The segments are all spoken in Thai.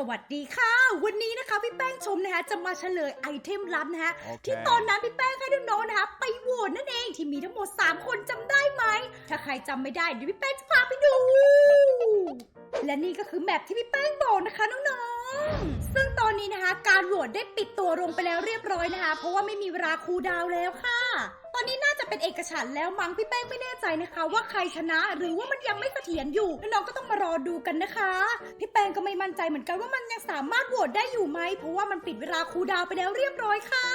สวัสดีค่ะ วันนี้นะคะพี่แป้งชมนะคะจะมาเฉลยไอเทมลับนะคะโอเคที่ตอนนั้นพี่แป้งให้น้องๆนะคะ ไปโหวตนั่นเองที่มีทั้งหมด 3 คนจำได้ไหม ถ้าใครจำไม่ได้เดี๋ยวพี่แป้งจะพาไปดู และนี่ก็คือแมปที่พี่แป้งบอกนะคะน้องๆซึ่งตอนนี้นะคะ การโหวตได้ปิดตัวลงไปแล้วเรียบร้อยนะคะ เพราะว่าไม่มีเวลาคูลดาวน์แล้วค่ะ ตอนเป็นเอกฉันท์แล้วมั้งพี่แป้งไม่แน่ใจนะคะ ว่าใครชนะหรือว่ามันยังไม่เสถียรอยู่น้องๆก็ต้องมารอดูกันนะคะ พี่แป้งก็ไม่มั่นใจเหมือนกันว่ามันยังสามารถโหวตได้อยู่ไหมเพราะว่ามันปิดเวลาครูดาวไปแล้วเรียบร้อยค่ะ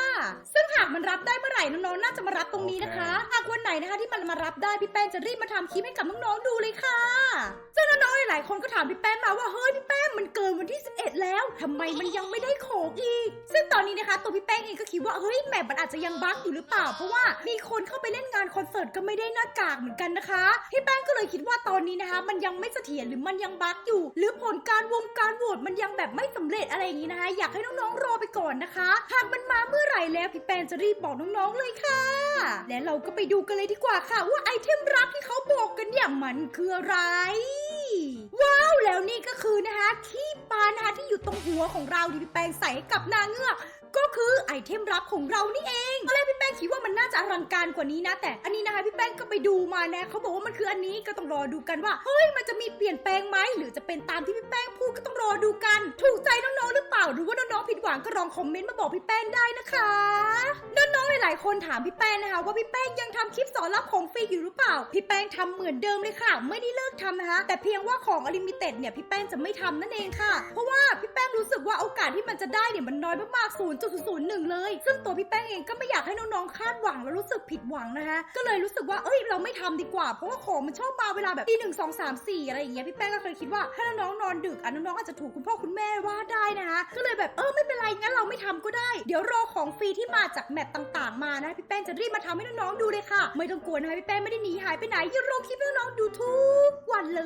ซึ่งหากมันรับได้เมื่อไหร่น้องๆน่าจะมารับตรงนี้นะคะ หากวันไหนนะคะที่มันมารับได้พี่แป้งจะรีบมาทำคลิปให้กับน้องๆดูเลยค่ะซึ่งน้องๆหลายๆคนก็ถามพี่แป้งมาว่าเฮ้ยพี่แป้งมันเกินวันที่ 11แล้วทำไมมันยังไม่ได้ของอีก ซึ่งตอนนี้นะคะ ตัวพี่แป้งเองก็คิดว่าเฮ้ยแมปมันอาจจะยังบั๊กอยู่หรือเปล่า เพราะว่ามีคนเข้าไปเล่นงานคอนเสิร์ตก็ไม่ได้หน้ากากเหมือนกันนะคะ พี่แป้งก็เลยคิดว่าตอนนี้นะคะ มันยังไม่เสถียรหรือมันยังบั๊กอยู่ หรือผลการวงการโหวตมันยังแบบไม่สำเร็จอะไรอย่างนี้นะคะ อยากให้น้องๆรอไปก่อนนะคะหากมันมาเมื่อไหร่แล้วพี่แป้งจะรีบบอกน้องๆเลยค่ะ และเราก็ไปดูกันเลยดีกว่าค่ะ ว่าไอเทมรับที่เขาบอกกันเนี่ยมันคืออะไร ว้าวแล้วนี่ก็คือนะคะขี้ปลา นะคะที่อยู่ตรงหัวของเราที่พี่แปงใส่ให้กับนางเงือกก็คือไอเทมลับของเรานี่เองตอนแรกพี่แป้งคิดว่ามันน่าจะอลังการกว่านี้นะ แต่อันนี้นะคะพี่แป้งก็ไปดูมานะเขาบอกว่ามันคืออันนี้ก็ต้องรอดูกันว่าเฮ้ยมันจะมีเปลี่ยนแปลงไหมหรือจะเป็นตามที่พี่แป้งพูดก็ต้องรอดูกัน ถูกใจน้องๆหรือเปล่าหรือว่าน้อง ผิดหวังก็ลองคอมเมนต์มาบอกพี่แป้งได้นะคะน้องๆหลายๆคนถามพี่แป้งนะคะ ว่าพี่แป้งยังทำคลิปสอนรับของฟรีอยู่หรือเปล่า พี่แป้งทำเหมือนเดิมเลยค่ะ ไม่ได้เลิกทำนะคะแต่เพียงว่าของอลิมิเต็ดเนี่ยพี่แป้งจะไม่ทำนั่นเองค่ะ เพราะว่าพี่แป้ง จะได้เนี่ยมันน้อยมากๆ 0.001 เลย ซึ่งตัวพี่แป้งเองก็ไม่อยากให้น้องๆ คาดหวังแล้วรู้สึกผิดหวังนะคะ ก็เลยรู้สึกว่า เอ้ย เราไม่ทำดีกว่า เพราะว่าของมันชอบมาเวลาแบบตีหนึ่งสองสามสี่อะไรอย่างเงี้ย พี่แป้งก็เคยคิดว่าถ้าน้องๆ นอนดึกอะน้องๆ อาจจะถูกคุณพ่อคุณแม่ว่าได้นะคะ ก็เลยแบบเออไม่เป็นไรงั้นเราไม่ทำก็ได้ เดี๋ยวรอของฟรีที่มาจากแมปต่างๆ มานะพี่แป้งจะรีบมาทำให้น้องๆ ดูเลยค่ะ ไม่ต้องกลัวนะคะพี่แป้งไม่ได้หนีหายไปไหนยังรอคลิปน้องๆ ดูทุกวันเล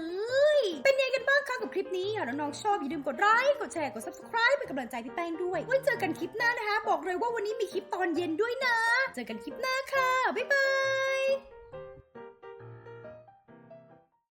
ย เป็นยังไงกันบ้าง คลิปนี้หากน้องๆชอบอย่าลืมกดไลค์ กดแชร์ กด subscribe เป็นกำลังใจพี่แป้งด้วย ไว้เจอกันคลิปหน้านะคะ บอกเลยว่าวันนี้มีคลิปตอนเย็นด้วยนะ เจอกันคลิปหน้าค่ะ บ๊ายบาย